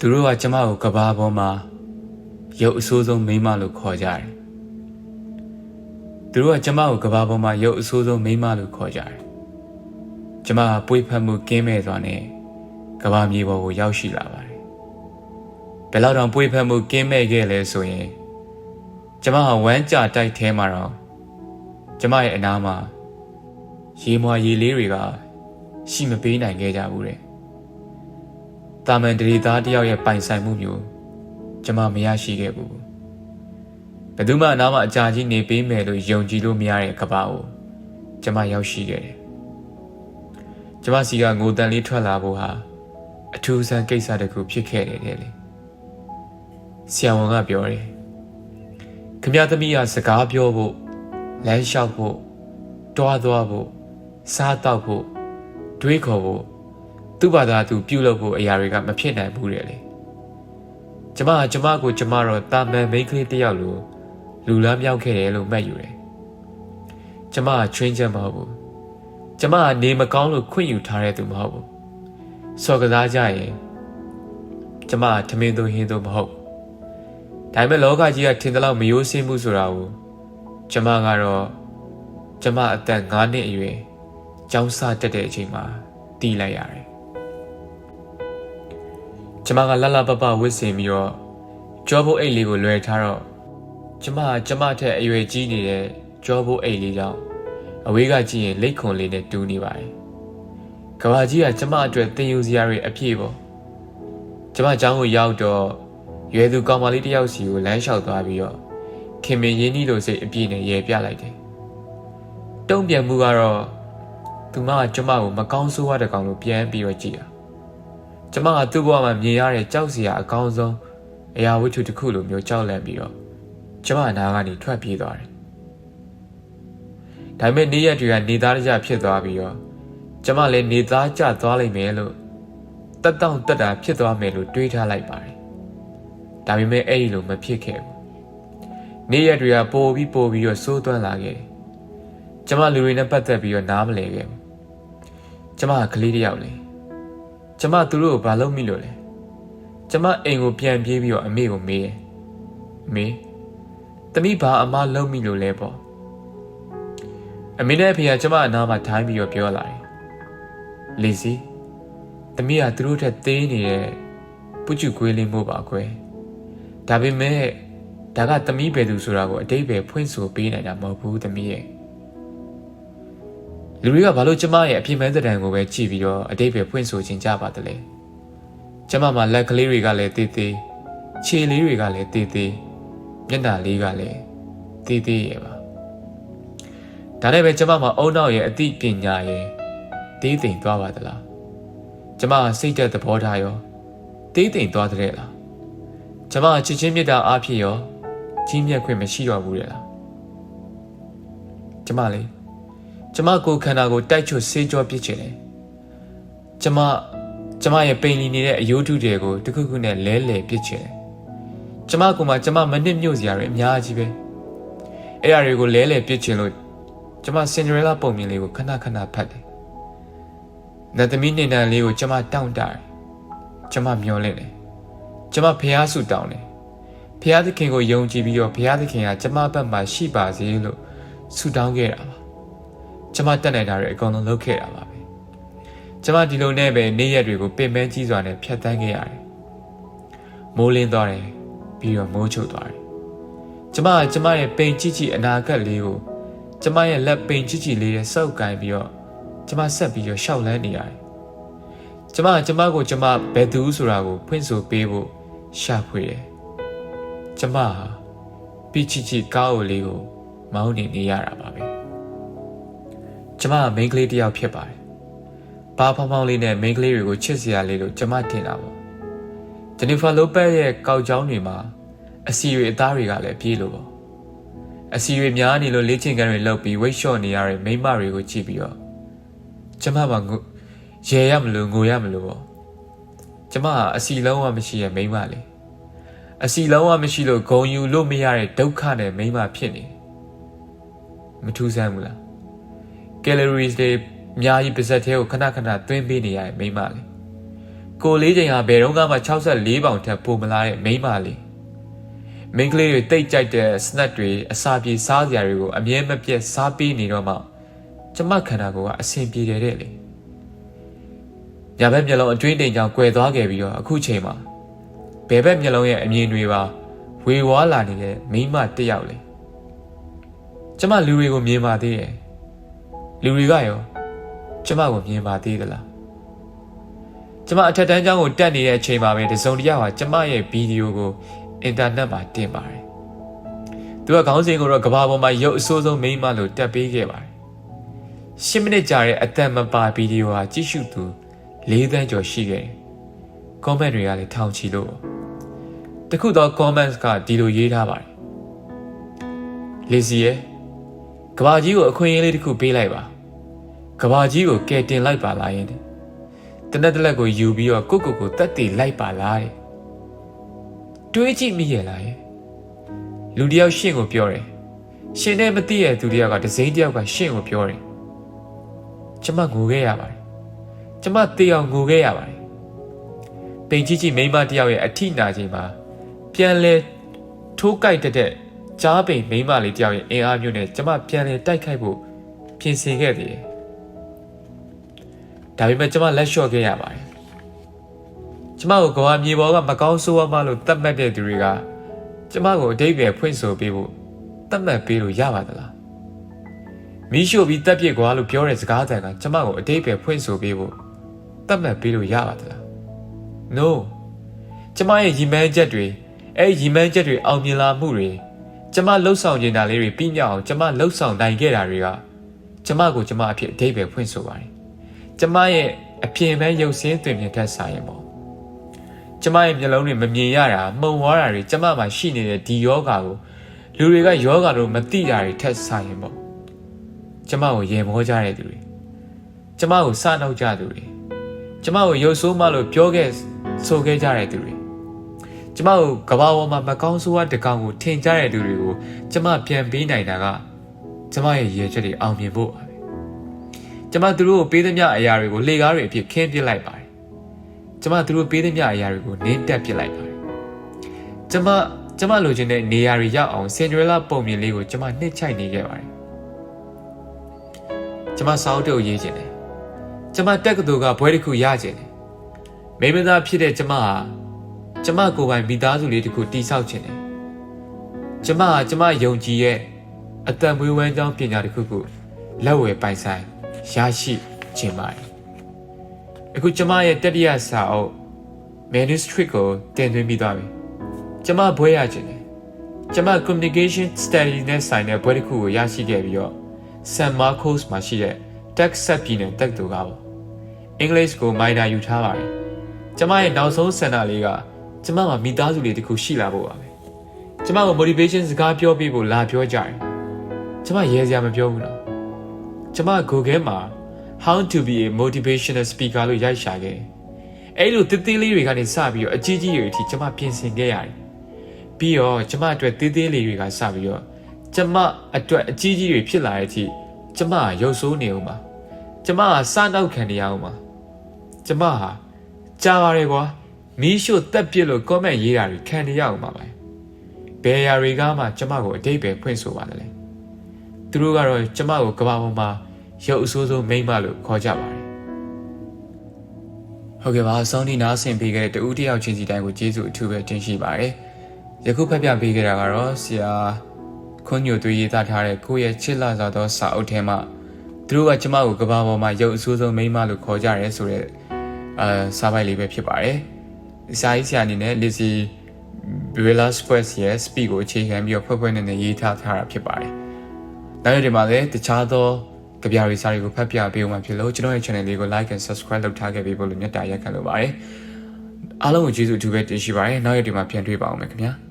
သူတို့ကကျမကိုကဘာပေါ်မှာရုပ်အဆိုးဆုံးမိန်းမလို့ခေါ်ကြတယ်သူတို့ကကျမကိုကဘာပေါ်မှာရုပ်အဆိုးဆုံးမိန်းမလို့ခေါ်ကြတယ်ကျမကပွေဖက်မှုကင်းမဲ့စွာနဲ့ကဘာမြေပေါ်ကိုရောက်ရှိလာပါတယ်ဘယ်လောက်တောင်ပွေဖက်မှုကင်းမဲ့ခဲ့လဲဆိုရင်ကျမဟာဝမ်းကြတိုက်ထဲမှာတော့ကျမရဲ့အနားမှာရေမွာရေလေးတွေကရှိမပေးနိုင်ခဲ့ကြဘူးတဲ့။ တာမန်ဒရီသားတယောက်ရဲ့ပိုင်ဆိုင်မှုမျိုးကျမမရရှိခဲ့ဘူး။ဘယ်သူမှအနားမှာအကြာကြီးနေပေးမယ်လို့ယုံကြည်လို့မရတဲ့ကဘာကိုကျမရောက်ရှိခဲ့တယ်။ကျမစီကငိုတန်လေးထွက်လာဖို့ဟာအထူးဆန်းကိစ္စတစ်ခုဖြစ်ခဲ့တယ်တဲ့လေ။ဆရာဝန်ကပြောတယ်။ခမရသမီးကစကားပြောဖို့လမ်းလျှောက်ဖို့တွားသွားဖို့စားတောက်ဖို့တွေးခေါ်ဖို့ သူ့ဘာသာသူပြုလုပ်ဖို့အရာတွေကမဖြစ်နိုင်ဘူးတဲ့လေကျမကကျမကိုကျမတော့တာမန်မိန်းကလေးတစ်ယောက်လိုလူလားမြောက်ခဲ့တယ်လို့မှတ်ယူတယ်ကျမကချွင်းချက်မဟုတ်ဘူးကျမကနေမကောင်းလို့ခွင့်ယူထားတဲ့သူမဟုတ်ဘူးစော်ကစားကြရင်ကျမကထမင်းသူဟင်းသူမဟုတ်ဒါပေမဲ့လောကကြီးကထင်သလောက်မယိုးစင်းမှုဆိုတာကိုကျမကတော့ကျမအသက်9နှစ်အရွယ်ကျောင်းစတက်တဲ့အချိန်မှာတီးလိုက်ရတယ်။ ကျမကလှလှပပဝစ်စင်ပြီးတော့ကြောဘိုးအိတ်လေးကိုလွယ်ထားတော့ကျမကကျမထက်အရွယ်ကြီးနေတဲ့ကြောဘိုးအိတ်လေးကြောင့်အဝေးကကြည့်ရင်လက်ခွန်လေးနဲ့တူးနေပါတယ်။ကဘာကြီးကကျမအတွက်တင်ယူစရာတွေအပြည့်ပေါ့။ကျမကျောင်းကိုရောက်တော့ရွယ်သူကောင်မလေးတစ်ယောက်စီကိုလမ်းလျှောက်သွားပြီးတော့ခင်မင်ရင်းနှီးလိုစိတ်အပြည့်နဲ့ရေပြလိုက်တယ်။တုံ့ပြန်မှုကတော့သူမကကျမကိုမကောင်းဆိုးရတဲ့ကောင်လိုပြန်ပြီးတော့ကြည့်တာ ကျမကသူ့ဘဝမှာမြင်ရတဲ့ကြောက်စရာအကောင်းဆုံးအရာဝတ္ထုတစ်ခုလိုမျိုးကြောက်လန့်ပြီးတော့ကျမအနာကနေထွက်ပြေးသွားတယ်ဒါပေမဲ့နေ့ရက်တွေကနေသားကြဖြစ်သွားပြီးတော့ကျမလည်းနေသားကျသွားလိမ့်မယ်လို့တက်တောင့်တက်တာဖြစ်သွားမယ်လို့တွေးထားလိုက်ပါတယ်ဒါပေမဲ့အဲ့ဒီလိုမဖြစ်ခဲ့ဘူးနေ့ရက်တွေကပိုပြီးပိုပြီးတော့စိုးသွမ်းလာခဲ့တယ်ကျမလူတွေနဲ့ပတ်သက်ပြီးတော့နားမလည်ခဲ့ဘူးကျမကကလေးတယောက်လေ ကျမသူတို့ကိုဘာလုပ်မိလို့လဲကျမအိမ်ကိုပြန်ပြေးပြီးတော့အမေကိုမေးတယ်အမေတမိဘာအမလုပ်မိလို့လဲပေါ့အမေနဲ့အဖေကကျမအနားမှာထိုင်းပြီးတော့ပြောလာတယ်လီစီတမိကသူတို့ထက်သေးနေတဲ့ပုကျူကွေးလေးမို့ပါကွယ်ဒါပေမဲ့ဒါကတမိပဲသူဆိုတာကိုအတိတ်ပဲဖွင့်ဆိုပေးနိုင်တာမဟုတ်ဘူးတမိရဲ့ လူတွေကဘာလို့ကျမရဲ့အပြင်းမဲတဲ့တံကိုပဲကြည့်ပြီးတော့အတိတ်ပဲဖွင့်ဆိုခြင်းကြပါတယ်လေကျမမှာလက်ကလေးတွေကလည်းတေးသေးခြေလေးတွေကလည်းတေးသေးမျက်နှာလေးကလည်းတေးသေးရဲ့ပါဒါနဲ့ပဲကျမမှာအုံနောက်ရဲ့အသိပညာရဲ့တေးသိမ်သွားပါသလားကျမစိတ်သက်သဘောထားရောတေးသိမ်သွားတဲ့လားကျမချစ်ချင်းမြတ်တာအားဖြင့်ရောကြီးမြတ်ခွင့်မရှိတော့ဘူးလေလားကျမလေး ကျမကိုခန္ဓာကိုတိုက်ချွတ်ဆေးကြောပစ်ချင်တယ်ကျမကျမရဲ့ပိန်လီနေတဲ့အယိုးထုတွေကိုတခုခုနဲ့လဲလှယ်ပစ်ချင်တယ်ကျမကမှကျမမနစ်မြို့စရာတွေအများကြီးပဲအဲ့အရာတွေကိုလဲလှယ်ပစ်ချင်လို့ကျမစင်ဒရဲလာပုံမြင်လေးကိုခဏခဏဖတ်တယ်နတ်သမီးနေနံလေးကိုကျမတောင့်တတယ်ကျမမျောလင့်တယ်ကျမဖះဆုတောင်းတယ်ဖះသခင်ကိုယုံကြည်ပြီးတော့ဖះသခင်ကကျမဘက်မှာရှိပါစေလို့ဆုတောင်းခဲ့တာပါ ကျမတက်နိုင်တာတွေအကုန်လုံးလုပ်ခဲ့တာပါပဲကျမဒီလိုနဲ့ပဲနေ့ရက်တွေကိုပင်ပန်းကြီးစွာနဲ့ဖြတ်တန်းခဲ့ရတယ်မိုးလင်းသွားတယ်ပြီးတော့မိုးချုပ်သွားတယ်ကျမကကျမရဲ့ပိန်ကြည့်ကြည့်အနာဂတ်လေးကိုကျမရဲ့လက်ပိန်ကြည့်ကြည့်လေးနဲ့စောက်ကင်ပြီးတော့ကျမဆက်ပြီးတော့ရှောက်လန်းနေရတယ်ကျမကကျမကိုကျမဘယ်သူဆိုတာကိုဖွင့်ဆိုပေးဖို့ရှာဖွေတယ်ကျမဟာပြီးချီချီကားအိုလေးကိုမောင်းနေနေရတာပါပဲ ကျမကမိန်းကလေးတစ်ယောက်ဖြစ်ပါတယ်။ဘာဖောင်းဖောင်းလေးနဲ့မိန်းကလေးတွေကိုချစ်စရာလေးလို့ကျမထင်တာပေါ့။ဂျနီဖာလိုပက်ရဲ့ကောက်ကြောင်းတွေမှာအစီတွေအသားတွေကလည်းပြေးလို့ပေါ့။အစီတွေများနေလို့လေ့ကျင့်ခန်းတွေလုပ်ပြီးဝိတ်လျှော့နေရတဲ့မိန်းမတွေကိုကြည့်ပြီးတော့ကျမကငိုရေရမလို့ငိုရမလို့ပေါ့။ကျမကအစီလုံးဝမရှိရဲ့မိန်းမလေး။အစီလုံးဝမရှိလို့ဂုံယူလို့မရတဲ့ဒုက္ခနဲ့မိန်းမဖြစ်နေ။မထူးဆန်းဘူးလား။ calories တွေအများကြီးပါဇက်သေးကိုခဏခဏသွင်းပေးနေရတဲ့မိန်းမလေးကိုလေးချိန်ဟာဘယ်တော့မှ64ပေါင်ထက်ပိုမလာတဲ့မိန်းမလေးမိန်းကလေးတွေတိတ်ကြိုက်တဲ့ snack တွေအစာပြေစားစရာတွေကိုအမြဲမပြတ်စားပေးနေတော့မှကျမခန္ဓာကိုယ်ကအဆင်ပြေတယ်တဲ့လေညာဘက်မျက်လုံးအတွင်းတိမ်ကြောင်ကွယ်သွားခဲ့ပြီးတော့အခုချိန်မှာဘယ်ဘက်မျက်လုံးရဲ့အမြင်တွေပါဝေဝါးလာနေတဲ့မိန်းမတစ်ယောက်လေကျမလူတွေကိုမြင်ပါသေးတယ် လူတွေကရောကျမကိုမြင်ပါသေးသလားကျမအထက်တန်းကျောင်းကိုတက်နေတဲ့အချိန်မှာပဲတစုံတစ်ယောက်ဟာကျမရဲ့ဗီဒီယိုကိုအင်တာနက်မှာတင်ပါတယ်သူကခေါင်းစဉ်ကိုတော့ကဘာပေါ်မှာရုပ်အဆိုးဆုံးမိန်းမလို့တက်ပေးခဲ့ပါတယ်10မိနစ်ကြာတဲ့အသက်မပါဗီဒီယိုဟာကြည့်ရှုသူ၄သန်းကျော်ရှိခဲ့တယ်။ comment တွေကလည်းထောင်ချီလို့တခုတော့ comments ကဒီလိုရေးထားပါတယ်။ Lazy ရဲ့ ကဘာကြီးကိုအခွင့်အရေးလေးတစ်ခုပေးလိုက်ပါ။ကဘာကြီးကိုကယ်တင်လိုက်ပါလားယင်တဲ့။တနက်တလက်ကိုယူပြီးတော့ကိုကိုကိုတက်တည်လိုက်ပါလားတဲ့။တွေးကြည့်မိရဲ့လားယင်။လူတယောက်ရှင့်ကိုပြောတယ်။ရှင်နဲ့မသိရဲ့သူတယောက်ကဒစိမ့်တယောက်ကရှင့်ကိုပြောတယ်။ကျမငိုခဲ့ရပါတယ်။ကျမတေးအောင်ငိုခဲ့ရပါတယ်။ပိန်ကြီးကြီးမိန်းမတယောက်ရဲ့အထိနာခြင်းမှာပြန်လဲထိုးကြိုက်တဲ့ ကြားပိန်မိန်းမလေးတယောက်ရဲ့အင်အားမျိုးနဲ့ကျမပြန်လဲတိုက်ခိုက်ဖို့ပြင်ဆင်ခဲ့တယ်။ဒါပေမဲ့ကျမလက်လျှော့ခဲ့ရပါတယ်။ကျမကိုကဘာမြေပေါ်ကမကောင်းဆိုးဝါးမှလို့တတ်မှတ်တဲ့သူတွေကကျမကိုအတိတ်ပဲဖွင့်ဆိုပေးဖို့တတ်မှတ်ပေးလို့ရပါသလား။မီးရှို့ပြီးတက်ပြစ်ကွာလို့ပြောတဲ့စကားတန်ကကျမကိုအတိတ်ပဲဖွင့်ဆိုပေးဖို့တတ်မှတ်ပေးလို့ရပါသလား။ No ကျမရဲ့ရီမန်းချက်တွေအဲ့ရီမန်းချက်တွေအောင်မြင်လာမှုတွေ ကျမလှုပ်ဆောင်နေတာလေးတွေပြီးမြောက်အောင်ကျမလှုပ်ဆောင်နိုင်ခဲ့တာတွေကကျမကိုကျမအဖြစ်အတိတ်ပဲဖွင့်ဆိုပါတယ်။ကျမရဲ့အပြင်ပန်းရုပ်ဆင်းသွင်ပြင်တတ်ဆိုင်ရင်ပေါ့။ကျမရဲ့မျက်လုံးတွေမမြင်ရတာမှုံဝါတာတွေကျမမှာရှိနေတဲ့ဒီယောဂါကိုလူတွေကယောဂါလို့မသိတာတွေထက်ဆိုင်ရင်ပေါ့။ကျမကိုရေမောကြတဲ့သူတွေကျမကိုစနှောက်ကြသူတွေကျမကိုရုပ်ဆိုးမှလို့ပြောခဲ့ဆိုခဲ့ကြတဲ့သူတွေ ကျမကိုကဘာပေါ်မှာမကောင်းဆိုးဝါးတကောင်ကိုထင်ကြတဲ့သူတွေကိုကျမပြန်ပေးနိုင်တာကကျမရဲ့ရည်ရွယ်ချက်တွေအောင်မြင်ဖို့ပါပဲကျမသူတို့ကိုပေးသမျှအရာတွေကိုလေကားတွေအဖြစ်ခင်းပစ်လိုက်ပါတယ်ကျမသူတို့ပေးသမျှအရာတွေကိုနင်းတက်ပစ်လိုက်ပါတယ်ကျမကျမလိုချင်တဲ့နေရာတွေရောက်အောင်စင်ဒရလာပုံမြင်လေးကိုကျမနှိမ့်ချိုက်နေခဲ့ပါတယ်ကျမစာအုပ်တုပ်ရေးခြင်းတယ်ကျမတက်ကတူကဘွဲတစ်ခုရခြင်းတယ်မိမသားဖြစ်တဲ့ကျမဟာ ကျမကိုယ်ပိုင်မိသားစုလေးတစ်ခုတိဆောက်ခြင်းတယ်ကျမဟာကျမယုံကြည်ရဲ့အတံမွေးဝမ်းကြောင်းပညာတစ်ခုခုလက်ဝယ်ပိုင်ဆိုင်ရရှိခြင်းပါတယ်အခုကျမရဲ့တတိယစာအုပ် manuscript ကိုတင်သွင်းပြီးသွားပြီကျမဘွဲရခြင်းတယ်ကျမ communication study နဲ့ဆိုင်တဲ့ဘွဲတစ်ခုကိုရရှိခဲ့ပြီးတော့ San Marcos မှာရှိတဲ့ Texas ပြည်နယ်တက္ကသိုလ်ကပေါ့အင်္ဂလိပ်ကို minor ယူထားပါတယ်ကျမရဲ့နောက်ဆုံးဆန္ဒလေးက ကျမမှာမိသားစုလေးတစ်ခုရှိလာဖို့ပါပဲကျမကို motivation စကားပြောပြဖို့လာပြောကြတယ်ကျမရဲစရာမပြောဘူးနော်ကျမ Google မှာ how to be a motivational speaker လို့ရိုက်ရှာခဲ့အဲ့လိုတစ်သေးလေးတွေကနေစပြီးတော့အကြီးကြီးတွေအထိကျမပြင်ဆင်ခဲ့ရတယ်ပြီးတော့ကျမအတွက်သေးသေးလေးတွေကစပြီးတော့ကျမအတွက်အကြီးကြီးတွေဖြစ်လာတဲ့အထိကျမရုပ်ဆိုးနေအောင်ပါကျမကစနောက်ခံနေရအောင်ပါကျမဟာကြားပါတယ်ကွာ မီးရှို့တက်ပစ်လို့ comment ရေးတာတွေခံနေရအောင်ပါပဲဘယ်ရာတွေကမှကျမကိုအတိတ်ပဲဖွင့်ဆိုပါတယ်လေသူတို့ကတော့ကျမကိုကဘာပေါ်မှာရုပ်အဆိုးဆုံးမိမ့်မလို့ခေါ်ကြပါတယ်ဟုတ်ကဲ့ပါဆောင်းဒီနားဆင်ပေးခဲ့တဲ့တူတယောက်ချင်းစီတိုင်းကိုကျေးဇူးအထူးပဲတင်ရှိပါတယ်ယခုဖတ်ပြပေးခဲ့တာကတော့ဆရာခွန်ညိုသွေးရေးသားထားတဲ့ကိုယ့်ရဲ့ချစ်လာစွာသောစာအုပ်ထဲမှာသူတို့ကကျမကိုကဘာပေါ်မှာရုပ်အဆိုးဆုံးမိမ့်မလို့ခေါ်ကြရဲဆိုတဲ့အာစာပိုက်လေးပဲဖြစ်ပါတယ်။ စာရေးဆရာအနေနဲ့ Lizzy Velasquez ရဲ့ speak ကိုအခြေခံပြီးတော့ဖွဲ့ဖွဲ့နေနေရေးထားထားတာဖြစ်ပါတယ်။နောက်ရဒီမှာလည်းတခြားသောကြပြရီစာတွေကိုဖတ်ပြပေးဦးမှာဖြစ်လို့ကျွန်တော်ရဲ့ channel လေးကို like and subscribe လုပ်ထားခဲ့ပေးဖို့လို့မြတ်တာရက်ခံလိုပါတယ်။အားလုံးကိုကျေးဇူးအထူးပဲတင်ရှိပါတယ်။နောက်ရဒီမှာပြန်တွေ့ပါအောင်မယ်ခင်ဗျာ။